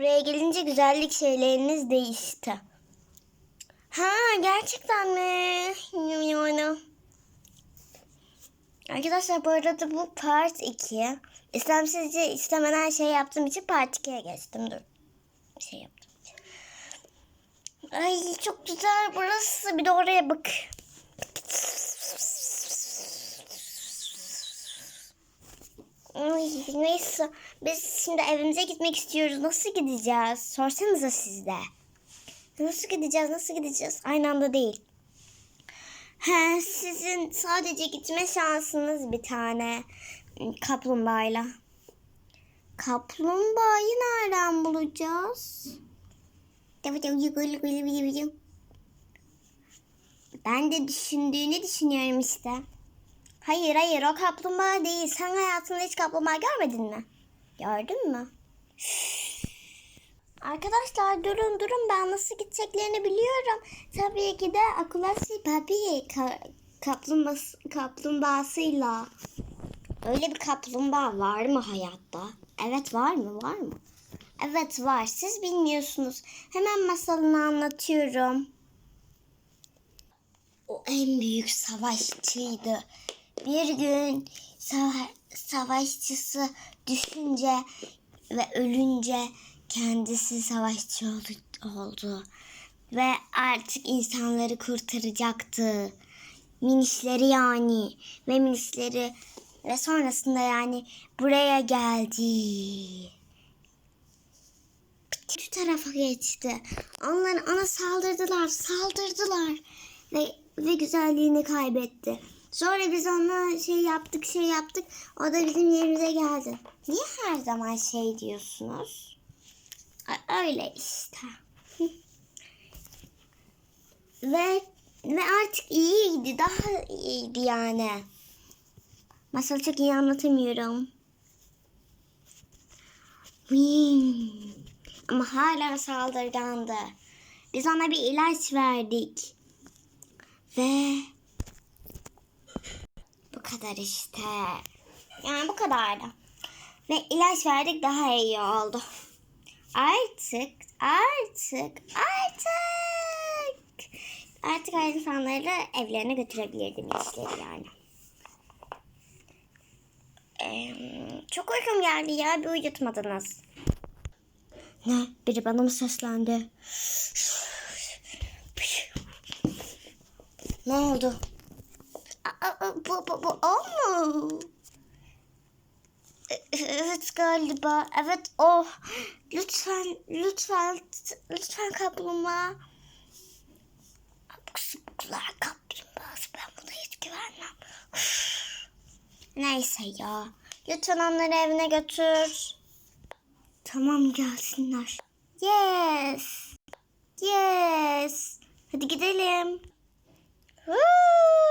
Buraya gelince güzellik şeyleriniz değişti. Ha gerçekten mi? Yani. Arkadaşlar bu arada bu part 2. İstemsizce istemeden şey yaptığım için part 2'ye geçtim. Dur. Şey yaptım. Ay çok güzel burası. Bir de oraya bak. Neyse biz şimdi evimize gitmek istiyoruz. Nasıl gideceğiz? Sorsanıza siz de. Nasıl gideceğiz? Nasıl gideceğiz? Aynı anda değil. He, sizin sadece gitme şansınız bir tane kaplumbağayla. Kaplumbağayı nereden bulacağız? Ben de düşündüğünü düşünüyorum işte. Hayır hayır o kaplumbağa değil. Sen hayatında hiç kaplumbağa görmedin mi? Gördün mü? Arkadaşlar durun durun ben nasıl gideceklerini biliyorum. Tabii ki de Akulasi Papi ka- kaplumbağası, kaplumbağasıyla. Öyle bir kaplumbağa var mı hayatta? Evet var mı var mı? Evet var siz bilmiyorsunuz. Hemen masalını anlatıyorum. O en büyük savaşçıydı. Bir gün sava- savaşçısı düşünce ve ölünce kendisi savaşçı oldu, oldu. Ve artık insanları kurtaracaktı. Minişleri yani. Ve minişleri ve sonrasında yani buraya geldi. Şu tarafa geçti. Onların ona saldırdılar, saldırdılar. Ve, ve güzelliğini kaybetti. Sonra biz ona şey yaptık, şey yaptık. O da bizim yerimize geldi. Niye her zaman şey diyorsunuz? Öyle işte. ve ve artık iyiydi, daha iyiydi yani. Masalı çok iyi anlatamıyorum. Ama hala saldırgandı. Biz ona bir ilaç verdik. Ve kadar işte. Yani bu kadardı. Ve ilaç verdik daha iyi oldu. Artık, artık, artık. Artık insanları evlerine götürebilirdim işleri yani. Ee, çok uykum geldi ya bir uyutmadınız. Ne? Biri bana mı seslendi? Ne oldu? Bu, bu, bu o mu? Evet galiba. Evet o. Lütfen, lütfen, lütfen kaplumbağa. Abuk subuklar kaplumbağası. Ben buna hiç güvenmem. Neyse ya. Lütfen onları evine götür. Tamam gelsinler. Yes. Yes. Hadi gidelim. Woo!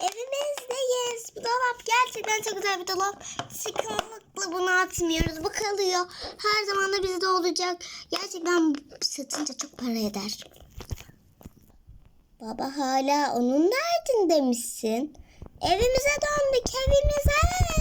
Evimizdeyiz. Bu dolap gerçekten çok güzel bir dolap. Sıkıntılıkla bunu atmıyoruz. Bu kalıyor. Her zaman da bizde olacak. Gerçekten satınca çok para eder. Baba hala onun derdinde misin? Evimize döndük evimize.